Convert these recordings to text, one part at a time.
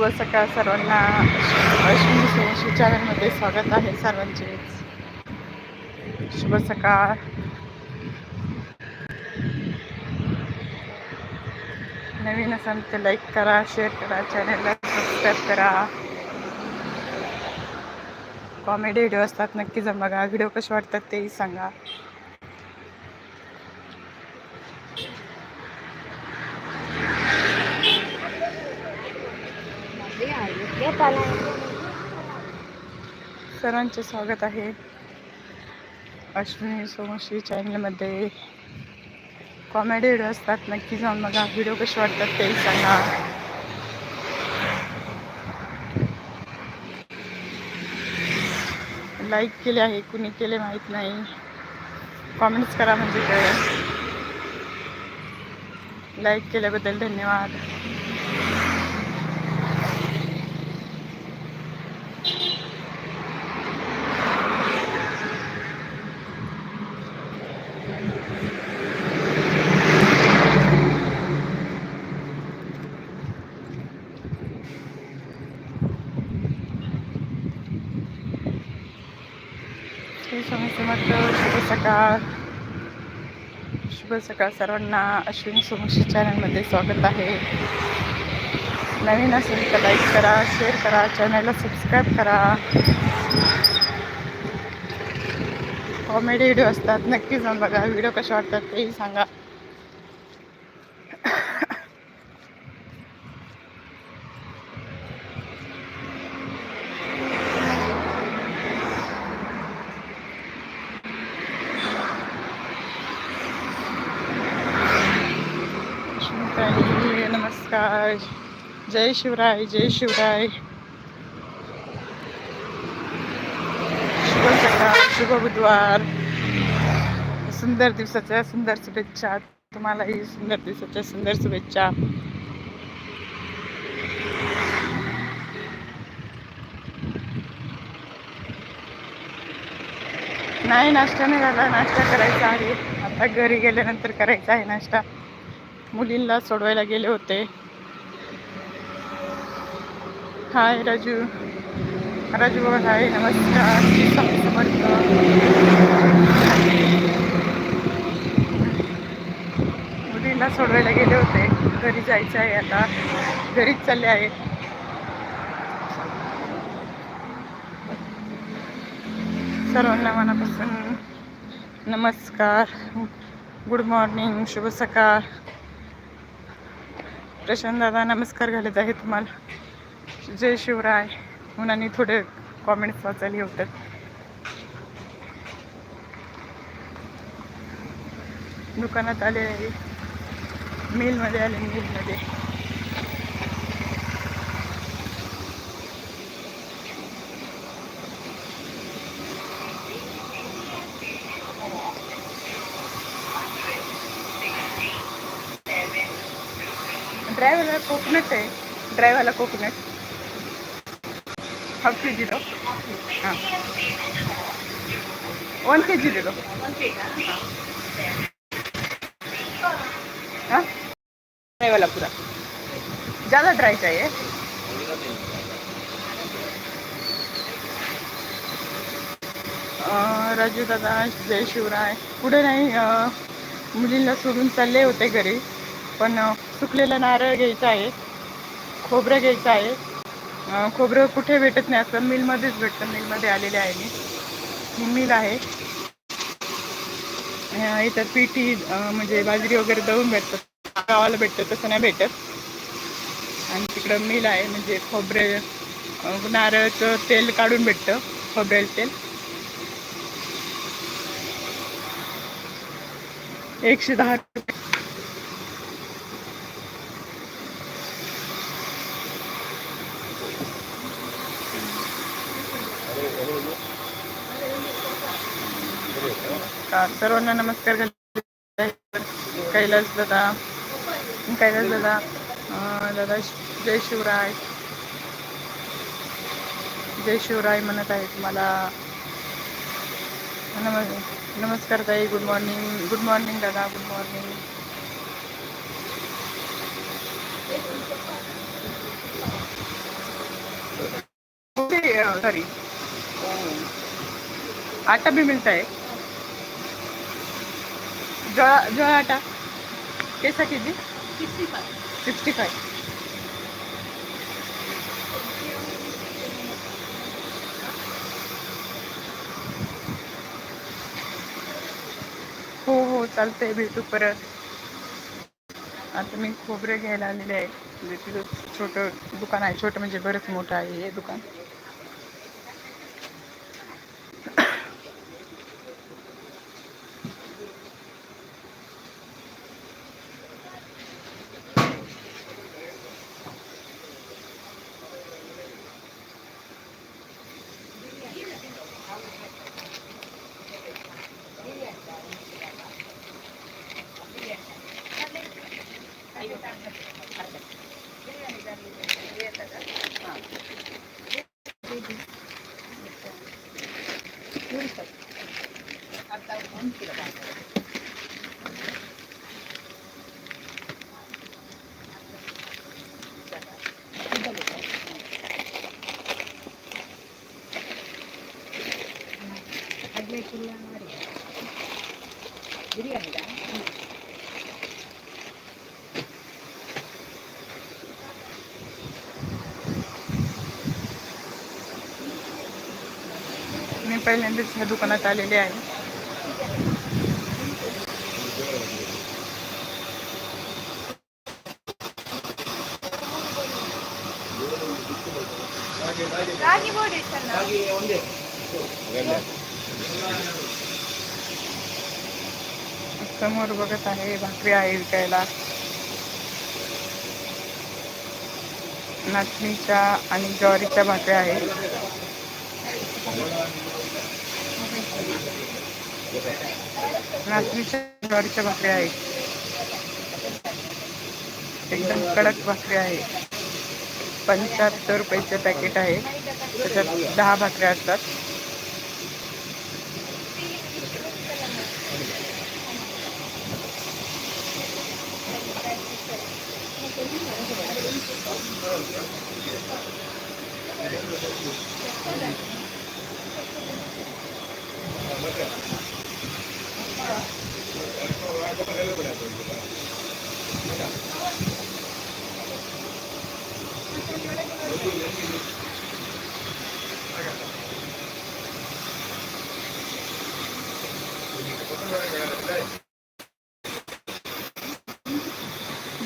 शुभ सकाळ सर्वांना अश्विनी सोमशी चॅनलमध्ये स्वागत आहे सर्वांचे. शुभ सकाळ. नवीन असाल तर लाईक करा शेअर करा चॅनलला सबस्क्राईब करा. कॉमेडी व्हिडिओ असतात नक्की जम बघा व्हिडिओ कसे वाटतात तेही सांगा. सर्वांचे स्वागत आहे. अश्विनी सोमश्री चॅनलमध्ये. कॉमेडी व्हिडिओ असतात नक्की जाऊन बघा. व्हिडिओ कसे वाटतात ते सांगा. लाईक केले आहे कुणी केले माहीत नाही. कॉमेंट्स करा म्हणजे काय लाईक केल्याबद्दल धन्यवाद श्री स्वामी समर्थ शुभ शुभ सकाळ सर्वांना. अश्विनी सोमशी चॅनलमध्ये स्वागत आहे. नवीन असेल तर लाईक करा शेअर करा चॅनलला सबस्क्राईब करा. कॉमेडी व्हिडिओ असतात. नक्की जाऊन बघा. व्हिडिओ कसे वाटतात तेही सांगा. शिवराय. जय शिवराय जय शिवराय. शुभ सकाळ शुभ बुधवार. सुंदर दिवसाच्या सुंदर शुभेच्छा. तुम्हालाही सुंदर दिवसाच्या सुंदर शुभेच्छा. नाही नाश्ता नाही झाला. नाश्ता करायचा आहे. आता घरी गेल्यानंतर करायचा आहे नाश्ता. मुलींना सोडवायला गेले होते. हाय राजू. राजू बाबा हाय नमस्कार. समर्थ. मुलींना सोडवायला गेले होते. घरी जायचं आहे आता. घरीच चालले आहे. सर्वांना मनापासून नमस्कार. गुड मॉर्निंग शुभ सकाळ. प्रशांत दादा नमस्कार घालत आहे तुम्हाला. जय शिवराय. मुलांनी थोडे कॉमेंट्स वाचायला होतात. दुकानात आले मिलमध्ये आले मिलमध्ये ड्रायव्हरला कोकोनट आहे. ड्रायव्हरला कोकोनट हाफ के जी दो. हां. वन के जी दे दो. हाँ. ड्राई वाला पूरा. ज़्यादा ड्राई चाहिए. राजू दादा जय शिवराय. पुढे नाही मुलींना सोडून चालले होते घरी पण सुकलेला नारळ घ्यायचा आहे. खोबरं घ्यायचं आहे. खोबरं कुठे भेटत नाही. असं मिलमध्येच भेटतं. मिलमध्ये आलेले आहे मी. ही मिल आहे. इथं पिठी म्हणजे बाजरी वगैरे दळून भेटतं गावाला भेटतं तसं नाही भेटत. आणि तिकडं मिल आहे. म्हणजे खोबरे नारळचं नारळाचं तेल काढून भेटतं. खोबरेल तेल. एकशे दहा रुपये. सर्वांना नमस्कार कैलास दादा कैलास दादा दादा जय शिवराय. जय शिवराय म्हणत आहे तुम्हाला नम नमस्कार ताई गुड मॉर्निंग गुड मॉर्निंग दादा गुड मॉर्निंग. सॉरी आता भी मिलता है जो जो आटा कैसा के जी? सिक्स्टी फाइव हो हो चालतंय भेटू परत. आता मी खोबरे घ्यायला आलेले आहे. म्हणजे तिथं छोटं दुकान आहे छोटं म्हणजे बरंच मोठं आहे हे दुकान. मी पहिल्यांदाच ह्या दुकानात आलेले आहे. समोर बघत आहे भाकरी आहे विकायला. नाचणीच्या आणि ज्वारीच्या भाकऱ्या आहेत. रात्रीच्या ज्वारीच्या भाकऱ्या आहेत. एकदम कडक भाकरी आहे. पंच्याहत्तर रुपयाचं पॅकेट आहे. त्याच्यात दहा भाकऱ्या असतात.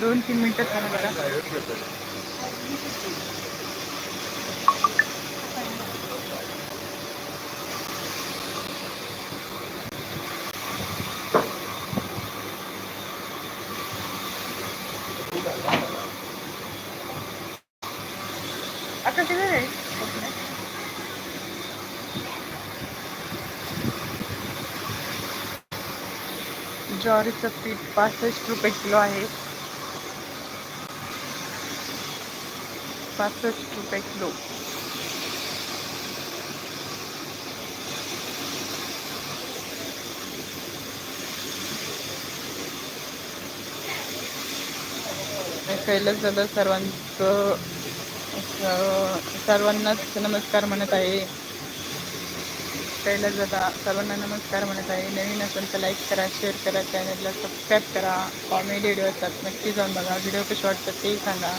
दोन तीन मिनिटं थांबा बघा आता ज्वारीचं पीठ पासष्ट रुपये किलो आहे. पासष्ट रुपये किलो. कैलास दादा सर्वांचं सर्वांनाच नमस्कार म्हणत आहे. कैलास जाता सर्वांना नमस्कार म्हणत आहे. नवीन असेल तर लाईक करा शेअर करा चॅनलला सबस्क्राईब करा. कॉमेडी व्हिडिओ असतात नक्की जाऊन बघा. व्हिडिओ कसे वाटतात तेही सांगा.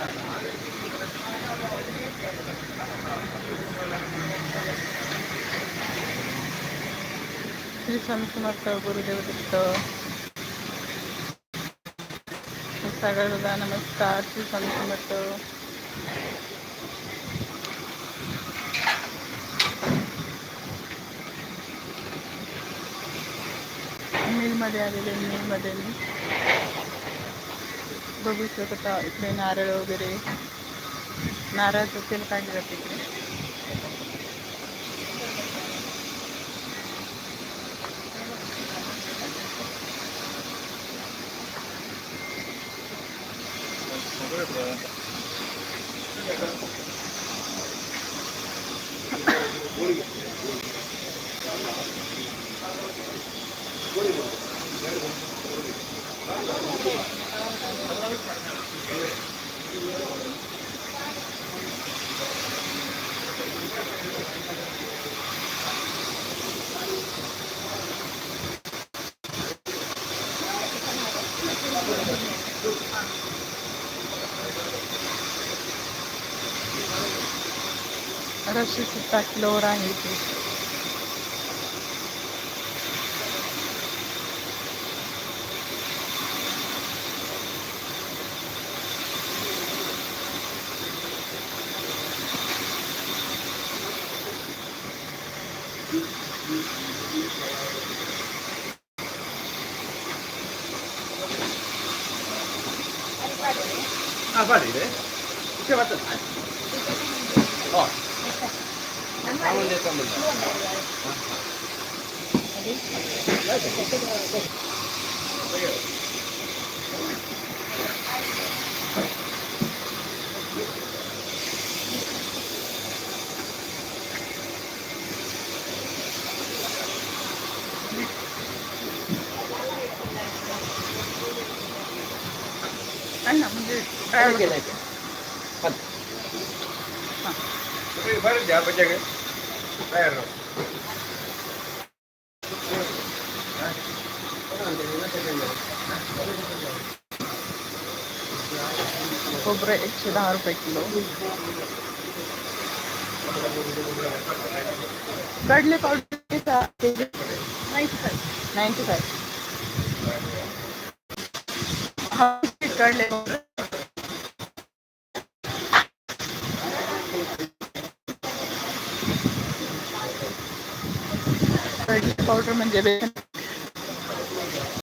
श्री स्वामी समर्थ गुरुदेव दत्त. सागर दादा नमस्कार. श्री स्वामी समर्थ. मिलमध्ये आलेले मिलमध्ये मी. बघू शकत इकडे नारळ वगैरे नारळाचं तेल काढलं जाते इकडे Thank. सुद्धा किलोवर आहे इथे Ah, vale, ¿eh? ¿Qué va a tener? Oh. म्हणजे काय काय केलंय ते? पण. तुम्ही बरं द्या म्हणजे तयार राहू. खोबरं एकशे दहा रुपये पावडर म्हणजे बेसन